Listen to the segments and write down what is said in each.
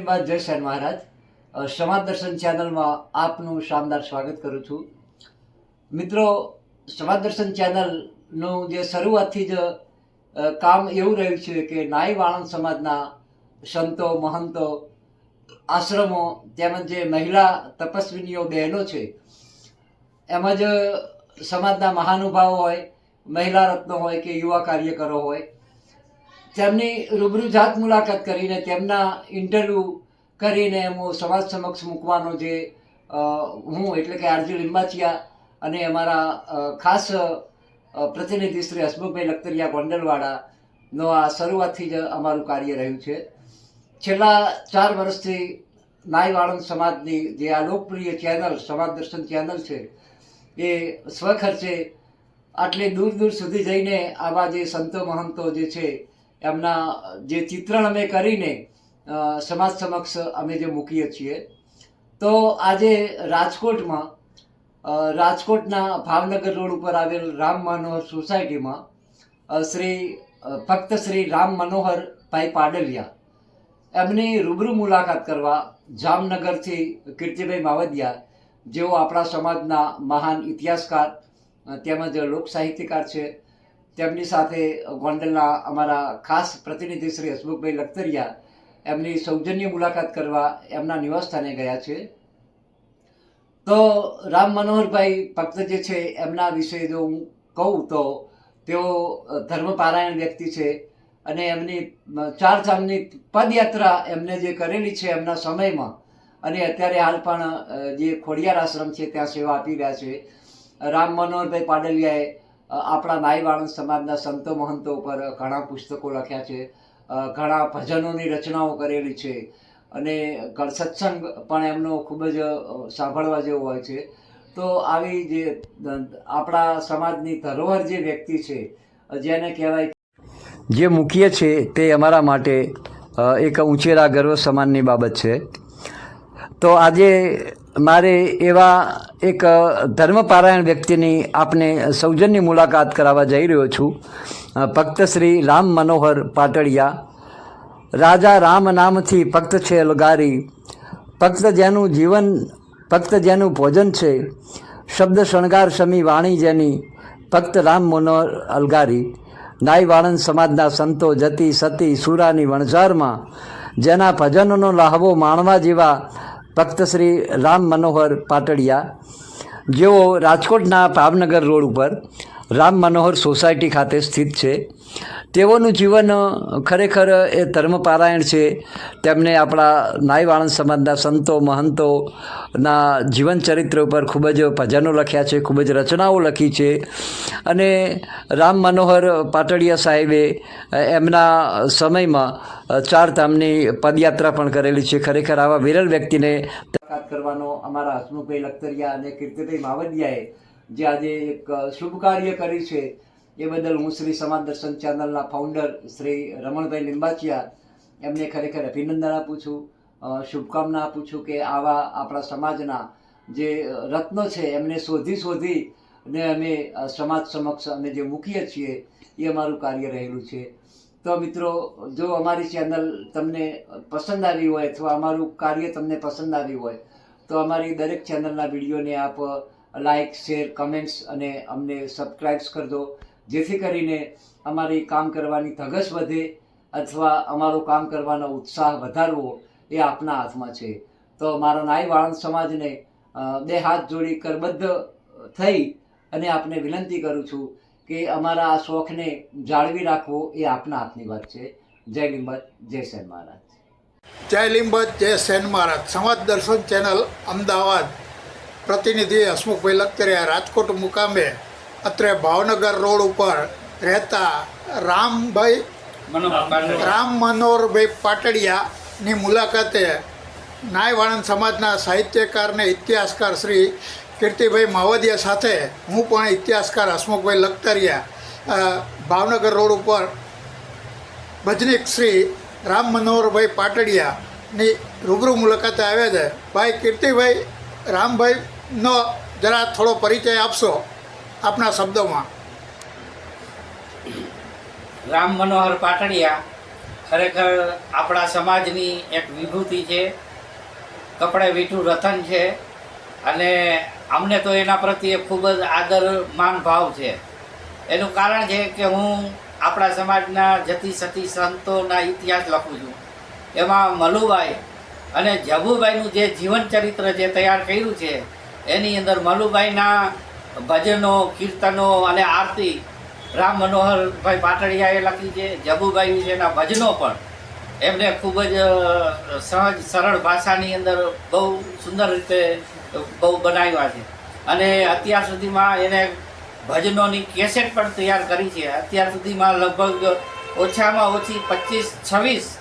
બાદ જય સાહેબ મહારાજ. સમાજ દર્શન ચેનલમાં આપનું શાનદાર સ્વાગત કરું છું. મિત્રો, સમાજ દર્શન ચેનલનું જે શરૂઆતથી જ કામ એવું રહ્યું છે કે નાઈ વાણંદ સમાજના સંતો, મહંતો, આશ્રમો, તેમજ જે મહિલા તપસ્વીનીઓ બહેનો છે, એમાં જ સમાજના મહાનુભાવો હોય, મહિલા રત્નો હોય કે યુવા કાર્યકરો હોય તેમની રૂબરૂ જાત મુલાકાત કરીને, તેમના ઇન્ટરવ્યૂ કરીને હું સમાજ સમક્ષ મૂકવાનો જે હું એટલે કે આરજી લિંબાચિયા અને અમારા ખાસ પ્રતિનિધિ શ્રી હસમુખભાઈ લખતરિયા ગોંડલવાડાનો આ શરૂઆતથી જ અમારું કાર્ય રહ્યું છે. છેલ્લા ચાર વર્ષથી નાઈ વાળંદ સમાજની જે આ લોકપ્રિય ચેનલ, સમાજ દર્શન ચેનલ છે, એ સ્વખર્ચે આટલી દૂર દૂર સુધી જઈને આવા જે સંતો મહંતો જે છે એમના જે ચિત્રણ અમે કરીને સમાજ સમક્ષ અમે જે મૂકીએ છીએ. તો આજે રાજકોટમાં રાજકોટના ભાવનગર રોડ ઉપર આવેલ રામ મનોહર સોસાયટીમાં શ્રી ફક્ત શ્રી રામ મનોહર ભાઈ પાડલિયા, એમની રૂબરૂ મુલાકાત કરવા જામનગરથી કીર્તિભાઈ માવદિયા, જેઓ આપણા સમાજના મહાન ઇતિહાસકાર તેમજ લોક સાહિત્યકાર છે તેમની સાથે ગોંડલના અમારા ખાસ પ્રતિનિધિ શ્રી હસમુખભાઈ લખતરિયા એમની સૌજન્ય મુલાકાત કરવા એમના નિવાસસ્થાને ગયા છે. તો રામ મનોહરભાઈ ભક્ત જે છે, એમના વિશે જો હું કહું તો તેઓ ધર્મપારાયણ વ્યક્તિ છે અને એમની ચાર ધામની પદયાત્રા એમને જે કરેલી છે એમના સમયમાં અને અત્યારે હાલ પણ જે ખોડિયાર આશ્રમ છે, ત્યાં સેવા આપી રહ્યા છે. રામ મનોહરભાઈ પાડલિયાએ આપણા વાણંદ સમાજના સંતો મહંતો ઉપર ઘણા પુસ્તકો લખ્યા છે. ઘણા ભજનોની રચનાઓ કરેલી છે. અને સત્સંગ પણ એમનો ખૂબ જ સાંભળવા જેવો હોય છે. તો આવી જે આપણા સમાજની ધરોહર જે વ્યક્તિ છે જેને કહેવાય જે મુખ્ય છે તે અમારા માટે એક ઊંચેરા ગર્વ સમાનની બાબત છે. તો આજે મારે એવા એક ધર્મપારાયણ વ્યક્તિની આપને સૌજન્ય મુલાકાત કરાવવા જઈ રહ્યો છું. ભક્ત શ્રી રામ મનોહર પાટડિયા રાજા રામ નામથી ભક્ત છે લગારી, ભક્ત જેનું જીવન, ભક્ત જેનું ભોજન છે, શબ્દ શણગાર સમી વાણી જેની ભક્ત રામ મનોહર અલગારી, નાઈ વાળંદ સમાજના સંતો જતી સતી સુરાની વણઝારમાં જેના ભજનનો લાહવો માણવા જેવા ભક્ત શ્રી રામ મનોહર પાટડિયા, જેઓ રાજકોટના ભાવનગર રોડ ઉપર રામ મનોહર સોસાયટી ખાતે સ્થિત છે. તેઓનું જીવન ખરેખર એ ધર્મપારાયણ છે. તેમને આપણા નાઈ વાણંદ સમાજના સંતો, મહંતોના જીવન ચરિત્ર ઉપર ખૂબ જ ભજનો લખ્યા છે, ખૂબ જ રચનાઓ લખી છે. અને રામ મનોહર પાટડિયા સાહેબે એમના સમયમાં ચાર ધામની પદયાત્રા પણ કરેલી છે. ખરેખર આવા વિરલ વ્યક્તિને કરવાનો અમારા હસમુખભાઈ લખતરિયા અને કીર્તિભાઈ માવડિયાએ જે આજે એક શુભ કાર્ય કર્યું છે. એ બદલ હું શ્રી સમાજ દર્શન ચેનલના ફાઉન્ડર શ્રી રમણભાઈ લિંબાચિયા એમને ખરેખર અભિનંદન આપું છું. શુભકામના આપું છું કે આવા આપણા સમાજના જે રત્નો છે એમને શોધી શોધી ને અમે સમાજ સમક્ષ અમે જે મૂકીએ છીએ એ અમારું કાર્ય રહેલું છે. તો મિત્રો, જો અમારી ચેનલ તમને પસંદ આવી હોય અથવા અમારું કાર્ય તમને પસંદ આવ્યું હોય, તો અમારી દરેક ચેનલના વિડીયોને આપ લાઇક શેર, કમેન્ટ્સ અને અમને સબસ્ક્રાઇબ્સ કરજો. જેથી કરીને અમારી કામ કરવાની ધગશ વધે અથવા અમારો કામ કરવાનો ઉત્સાહ વધારવો એ આપના હાથમાં છે. તો મારા નાઈ વાળંદ સમાજને બે હાથ જોડી કરબદ્ધ થઈ અને આપને વિનંતી કરું છું કે અમારા આ શોખને જાળવી રાખવો એ આપના હાથની વાત છે. જય લિંબત, જય સેન મહારાજ. જય લીંબત, જય સેન મહારાજ. સમાજ દર્શન ચેનલ અમદાવાદ. પ્રતિનિધિ હસમુખભાઈ લખતરિયા, રાજકોટ મુકામે અત્રે ભાવનગર રોડ ઉપર રહેતા રામભાઈ રામ મનોહરભાઈ પાટડિયાની મુલાકાતે નાયવાણંદ સમાજના સાહિત્યકાર ને ઇતિહાસકાર શ્રી કીર્તિભાઈ માવદિયા સાથે હું પણ ઇતિહાસકાર હસમુખભાઈ લખતરિયા ભાવનગર રોડ ઉપર ભજનીક શ્રી રામ મનોહરભાઈ પાટડિયાની રૂબરૂ મુલાકાતે આવ્યા છે. ભાઈ કીર્તિભાઈ રામભાઈનો જરા થોડો પરિચય આપશો? આપના શબ્દોમાં. રામ મનોહર પાટડિયા ખરેખર આપણા સમાજની એક વિભૂતિ છે. કપડે વીઠું રતન છે અને અમને તો એના પ્રત્યે ખૂબ જ આદર, માન ભાવ છે. એનું કારણ છે કે હું આપણા સમાજના જતી સતી સંતોના ઇતિહાસ લખું છું. એમાં મલુભાઈ અને જભુભાઈનું જે જીવન ચરિત્ર જે તૈયાર કર્યું છે, એની અંદર મલુબાઈના ભજનો, કીર્તનો અને આરતી રામ મનોહરભાઈ પાટડિયાએ લખી છે, જબુભાઈ વિશેના ભજનો પણ. એમને ખૂબ જ સહજ, સરળ ભાષાની અંદર બહુ સુંદર રીતે બહુ બનાવ્યા છે. અને અત્યાર સુધીમાં એને ભજનોની કેસેટ પણ તૈયાર કરી છે. અત્યાર સુધીમાં લગભગ ઓછામાં ઓછી પચીસ, છવ્વીસ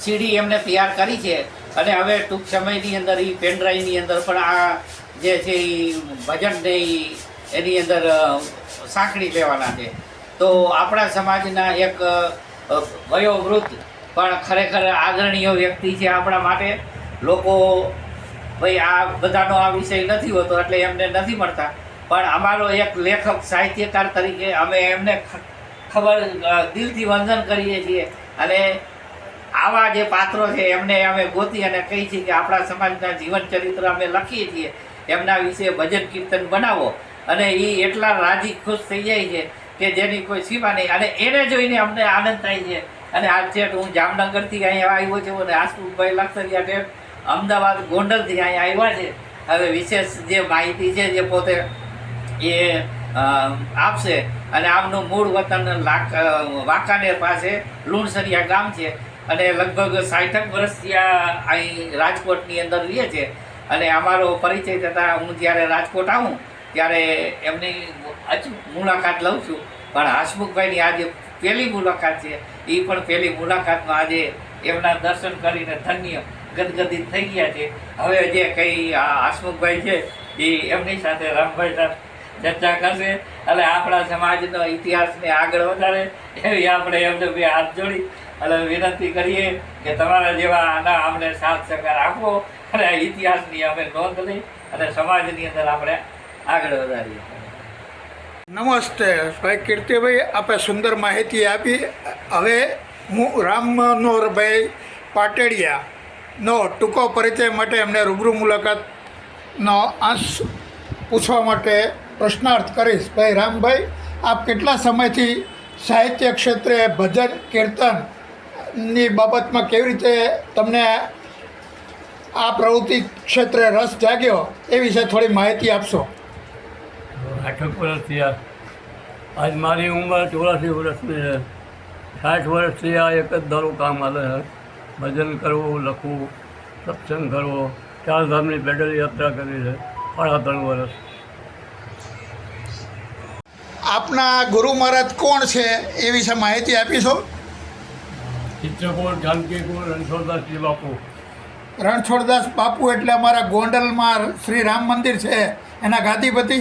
સીડી એમને તૈયાર કરી છે. અને હવે ટૂંક સમયની અંદર એ પેનડ્રાઈવની અંદર પણ આ જે છે એ ભજનને એની અંદર સાંકળી લેવાના છે. તો આપણા સમાજના એક વયોવૃદ્ધ પણ ખરેખર આદરણીય વ્યક્તિ છે આપણા માટે. લોકો, ભાઈ, આ બધાનો આ વિષય નથી હોતો એટલે એમને નથી મળતા. પણ અમારો એક લેખક, સાહિત્યકાર તરીકે અમે એમને ખબર દિલથી વંદન કરીએ છીએ. અને આવા જે પાત્રો છે એમને અમે ગોતી અને કહી છીએ કે આપણા સમાજના જીવન ચરિત્ર અમે લખીએ છીએ. એમના વિશે ભજન કીર્તન બનાવો. અને એ એટલા રાજી ખુશ થઈ જાય છે કે જેની કોઈ સીમા નહીં. અને એને જોઈને અમને આનંદ થાય છે. અને આ છેટ હું જામનગરથી અહીંયા આવ્યો છું અને આસુભાઈ લખતરિયા ટેટ અમદાવાદ, ગોંડલથી અહીંયા આવ્યા છે. હવે વિશેષ જે માહિતી છે જે પોતે એ આપશે. અને આમનું મૂળ વતન લાક વાંકાનેર પાસે લુણસરિયા ગામ છે. અને લગભગ સાઠક વર્ષથી આ અહીં રાજકોટની અંદર રહે છે. અને અમારો પરિચય થતાં હું જ્યારે રાજકોટ આવું, ત્યારે એમની મુલાકાત લઉં છું. પણ હસમુખભાઈની આજે પહેલી મુલાકાત છે. એ પણ પહેલી મુલાકાતમાં આજે એમના દર્શન કરીને ધન્ય ગદગદિત થઈ ગયા છે. હવે જે કંઈ હસમુખભાઈ છે, એ એમની સાથે રામભાઈ સાથે ચર્ચા કરશે. અને આપણા સમાજનો ઇતિહાસને આગળ વધારે, એવી આપણે એમને બે હાથ જોડી અને વિનંતી કરીએ કે તમારા જેવા આના અમને સાથ સહકાર આપો અને આ ઇતિહાસની અમે નોંધ લઈ અને સમાજની અંદર આપણે આગળ વધારીએ. નમસ્તે. ભાઈ કીર્તિભાઈ, આપે સુંદર માહિતી આપી. હવે હું રામ મનોહરભાઈ પાટડિયાનો ટૂંકો પરિચય માટે એમને રૂબરૂ મુલાકાતનો આંશ પૂછવા માટે પ્રશ્નાર્થ કરીશ. ભાઈ રામભાઈ, આપ કેટલા સમયથી સાહિત્ય ક્ષેત્રે ભજન કીર્તનની બાબતમાં કેવી રીતે તમને આ પ્રવૃત્તિ ક્ષેત્રે રસ જાગ્યો એ વિશે થોડી માહિતી આપશો? આઠક વર્ષ થયા આજ મારી ઉંમર ચોરાસી વર્ષની છે. સાઠ વર્ષથી આ એક જ ધારું કામ હાલે છે. ભજન કરવું લખવું સત્સંગ કરવો. ચાર ધામની પેડલ યાત્રા કરી છે. સાડા ત્રણ વર્ષ. આપના ગુરુ મહારાજ કોણ છે એ વિશે માહિતી આપીશો? ચિત્રકૂટ જાનકીકોર રણછોડદાસ બાપુ? રણછોડદાસ બાપુ એટલે અમારા ગોંડલમાં શ્રી રામ મંદિર છે. એના ગાદીપતિ?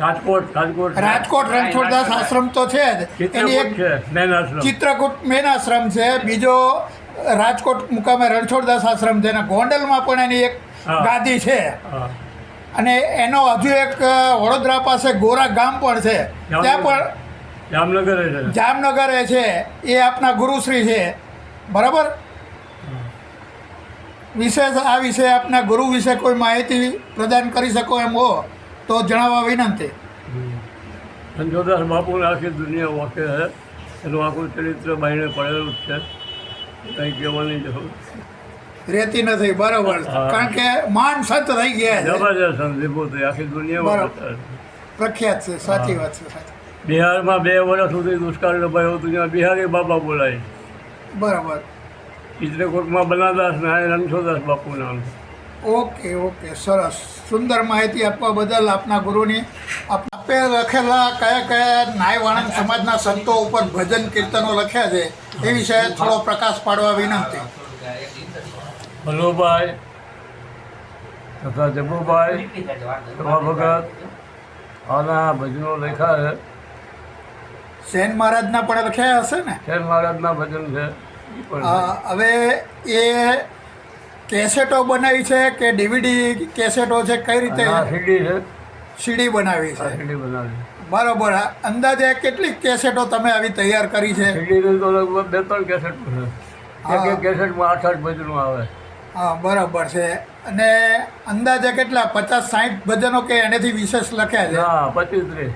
રાજકોટ રાજકોટ. રાજકોટ રણછોડદાસ આશ્રમ તો છે જ. એની એક મેન આશ્રમ. ચિત્રકૂટ મેન આશ્રમ છે. બીજો રાજકોટ મુકામે રણછોડદાસ આશ્રમ છે. અને ગોંડલમાં પણ એની એક ગાદી છે. અને એનો હજુ એક વડોદરા પાસે ગોરા ગામ પણ છે. ત્યાં પણ જામનગર જામનગર જામનગરે છે. એ આપના ગુરુશ્રી છે. બરાબર? વિશેષ આ વિશે આપના ગુરુ વિશે કોઈ માહિતી પ્રદાન કરી શકો એમ હો તો જણાવવા વિનંતી. રણછોડદાસ બાપુને આખી દુનિયા વાકે છે. એનું આખું ચરિત્ર બાઈને પડેલું જ છે. કંઈ કહેવાની જરૂર. રહેતી નથી બરાબર. કારણ કે માન સંત થઈ ગયા છે. જબરજસ્ત વિભૂતિ આખી દુનિયામાં પ્રખ્યાત છે સાચી વાત છે બિહારમાં બે વર્ષ સુધી દુષ્કાળ ભયો હતું ત્યાં બિહારી બાબા બોલાય. બરાબર. ચિત્રકૂટમાં બનાદાસ ને આ રણછોડદાસ બાપુ નામ. ઓકે ઓકે સરસ. સુંદર માહિતી આપવા બદલ આપના ગુરુની આપ- આપે લખેલા કયા કયા નાય વાણંદ સમાજના સંતો ઉપર ભજન કીર્તનો લખ્યા છે એ વિશે થોડો પ્રકાશ પાડવા વિનંતી. હલોભાઈ તથા જબુભાઈ ભગત આના ભજનો લખ્યા છે. સેન મહારાજના પણ લખ્યા હશે ને? સેન મહારાજના ભજન છે. હવે એ કેસેટો બનાવી છે કે ડીવીડી કેસેટો છે કઈ રીતે સીડી છે. સીડી બનાવી છે? સીડી બનાવી બરોબર અંદાજે કેટલી કેસેટો તમે આવી તૈયાર કરી છે? સીડી તો લગભગ બે ત્રણ કેસેટ છે. એક કેસેટમાં આઠ આઠ ભજનો આવે. હા બરાબર છે. અને અંદાજે કેટલા? પચાસ સાઠ ભજનો કે એનાથી વિશેષ લખ્યા છે? હા પચીસ ત્રીસ.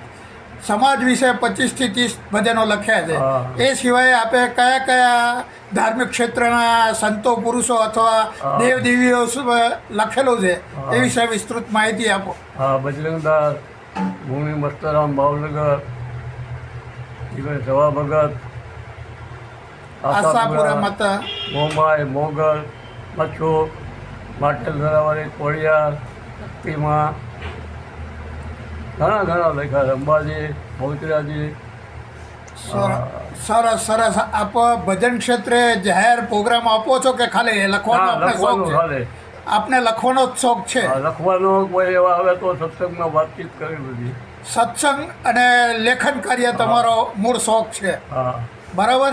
સમાજ વિશે પચીસથી ત્રીસ ભજનો લખ્યા છે. એ સિવાય આપે કયા કયા ધાર્મિક ક્ષેત્રના સંતો પુરુષો અથવા દેવ દેવીઓ લખેલું છે એ વિશે વિસ્તૃત માહિતી આપો. હા બજરંગદાસ ભૂમિ મસ્તરામ ભાવનગર સવા ભગત આશાપુરા માતા. મોમાય મોગલ મચ્છુ માટેલ ધરાવાળી કોળિયા શક્તિમાં ઘણા ઘણા લખ્યા છે. અંબાજી ભૌતરાજી સર- સરસ સરસ આપ ભજન ક્ષેત્રે જાહેર પ્રોગ્રામ આપો છો કે ખાલી લખવાનો આપને શોખ છે? ચાલે આપને લખવાનો જ શોખ છે? લખવાનો કોઈ એવા આવે તો સત્સંગમાં વાતચીત કરી બધી સત્સંગ અને લેખન કાર્ય તમારો મૂળ શોખ છે. બરાબર?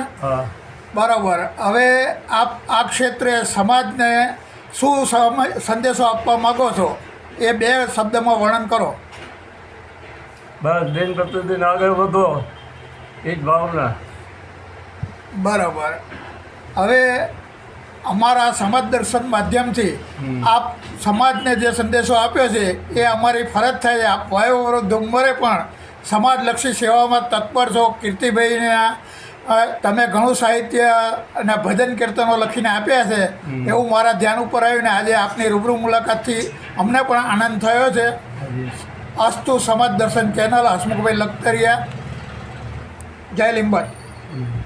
બરાબર. હવે આપ આ ક્ષેત્રે સમાજને શું સંદેશો આપવા માગો છો? એ બે શબ્દમાં વર્ણન કરો. બસ દિન પ્રતિદિન આગળ વધો. એ જ ભાવના. બરાબર. હવે અમારા સમાજ દર્શન માધ્યમથી આપ સમાજને જે સંદેશો આપ્યો છે એ અમારી ફરજ થાય છે. આપ વયોવૃદ્ધ ઉંમરે પણ સમાજલક્ષી સેવામાં તત્પર છો. કીર્તિભાઈના તમે ઘણું સાહિત્ય અને ભજન કીર્તનો લખીને આપ્યા છે. એવું મારા ધ્યાન ઉપર આવ્યું ને આજે આપની રૂબરૂ મુલાકાતથી અમને પણ આનંદ થયો છે. અસ્તુ સમાજ દર્શન ચેનલ હસમુખભાઈ લખતરિયા જય હમ.